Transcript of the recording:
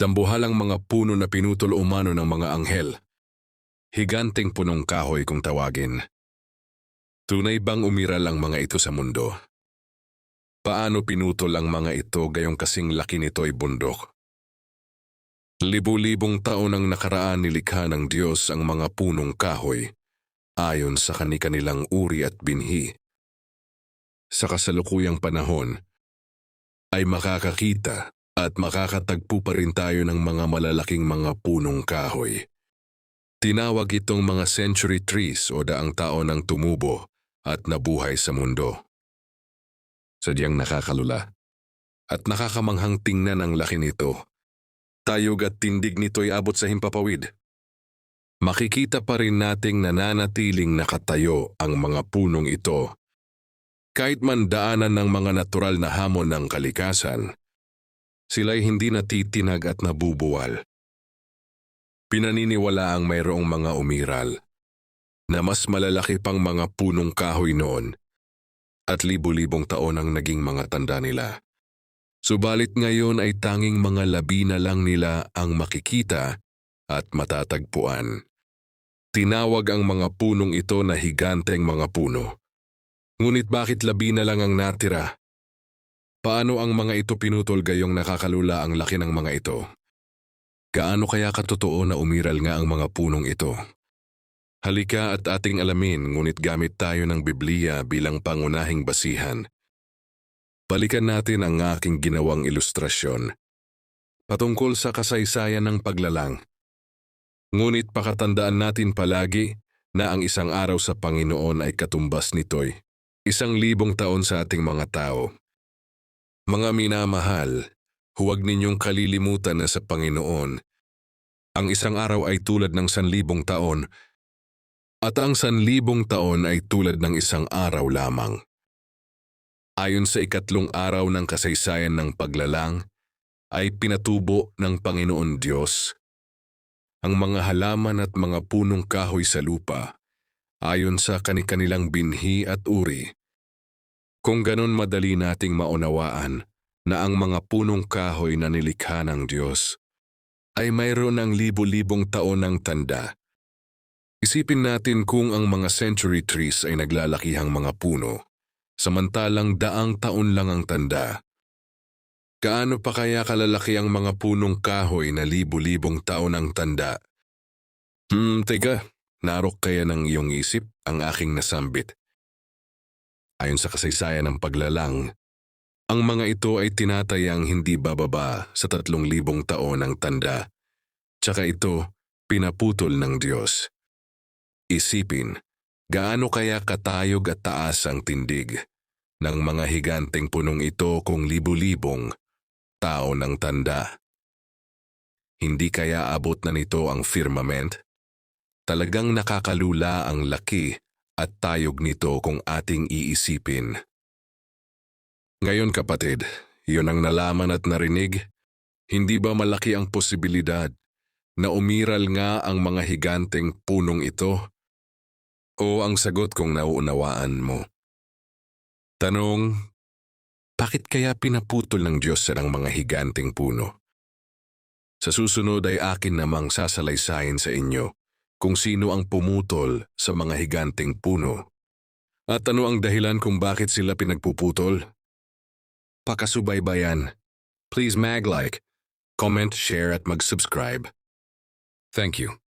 Dambuhalang mga puno na pinutol umano ng mga anghel. Higanting punong kahoy kung tawagin. Tunay bang umiral ang mga ito sa mundo? Paano pinutol ang mga ito gayong kasing laki nito'y bundok? Libu-libong taon ang nakaraan nilikha ng Diyos ang mga punong kahoy ayon sa kani-kanilang uri at binhi. Sa kasalukuyang panahon, ay makakakita at makakatagpo pa rin tayo ng mga malalaking mga punong kahoy. Tinawag itong mga century trees o daang taon ng tumubo at nabuhay sa mundo. Sadyang nakakalula at nakakamanghang tingnan ang laki nito. Tayog at tindig nito'y abot sa himpapawid. Makikita pa rin nating nananatiling nakatayo ang mga punong ito. Kahit man daanan ng mga natural na hamon ng kalikasan, sila'y hindi natitinag at nabubuwal. Pinaniniwala ang mayroong mga umiral na mas malalaki pang mga punong kahoy noon at libu-libong taon ang naging mga tanda nila. Subalit ngayon ay tanging mga labi na lang nila ang makikita at matatagpuan. Tinawag ang mga punong ito na higanteng mga puno. Ngunit bakit labi na lang ang natira? Paano ang mga ito pinutol gayong nakakalula ang laki ng mga ito? Gaano kaya katotoo na umiral nga ang mga punong ito? Halika at ating alamin ngunit gamit tayo ng Biblia bilang pangunahing basihan. Balikan natin ang aking ginawang ilustrasyon. Patungkol sa kasaysayan ng paglalang. Ngunit pakatandaan natin palagi na ang isang araw sa Panginoon ay katumbas nito'y isang libong taon sa ating mga tao. Mga minamahal, huwag ninyong kalilimutan na sa Panginoon, ang isang araw ay tulad ng sanlibong taon at ang sanlibong taon ay tulad ng isang araw lamang. Ayon sa ikatlong araw ng kasaysayan ng paglalang, ay pinatubo ng Panginoon Diyos ang mga halaman at mga punong kahoy sa lupa ayon sa kani-kanilang binhi at uri. Kung ganon madali nating maunawaan na ang mga punong kahoy na nilikha ng Diyos ay mayroon ng libo-libong taon ng tanda. Isipin natin kung ang mga century trees ay naglalakihang mga puno, samantalang daang taon lang ang tanda. Kaano pa kaya kalalaki ang mga punong kahoy na libo-libong taon ang tanda? Hmm, teka, narok kaya ng iyong isip ang aking nasambit. Ayon sa kasaysayan ng paglalang, ang mga ito ay tinatayang hindi bababa sa tatlong libong taon ang tanda. Tsaka ito, pinaputol ng Diyos. Isipin, gaano kaya katayog at taas ang tindig ng mga higanteng punong ito kung libu-libong tao ng tanda. Hindi kaya abot na nito ang firmament? Talagang nakakalula ang laki at tayog nito kung ating iisipin. Ngayon kapatid, yun ang nalaman at narinig, hindi ba malaki ang posibilidad na umiral nga ang mga higanteng punong ito? O ang sagot kung nauunawaan mo? Tanong, bakit kaya pinaputol ng Diyos ang mga higanteng puno? Sa susunod ay akin namang sasalaysayin sa inyo kung sino ang pumutol sa mga higanteng puno. At ano ang dahilan kung bakit sila pinagpuputol? Pakasubaybayan. Please mag-like, comment, share at mag-subscribe. Thank you.